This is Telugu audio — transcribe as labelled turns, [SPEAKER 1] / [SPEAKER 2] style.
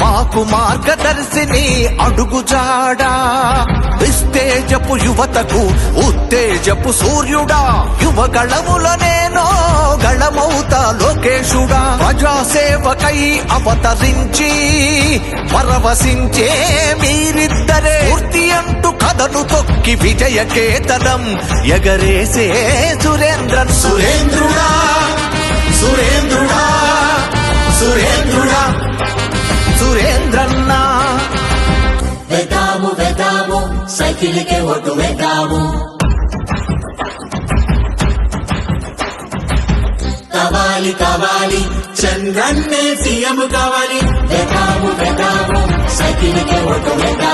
[SPEAKER 1] మాకు మార్గదర్శిని అడుగుజాడా. విస్తేజపు యువతకు ఉత్తేజపు సూర్యుడా. యువగళముల నేను గళమౌత లోకేశుడా. ప్రజాసేవకై అవతరించి పరవశించే మీరిద్దరే. పూర్తి అంటూ కథను తొక్కి విజయ కేతనం ఎగరేసే సురేంద్రన్. సురేంద్రుడా సురేంద్రుడా.
[SPEAKER 2] సైకిల్కే ఒట్టు వెదాము కావాలి కావాలి చంద్రన్నే సీఎం కావాలి వెదాము వెదాము సైకిల్కే ఒట్టు వెదాము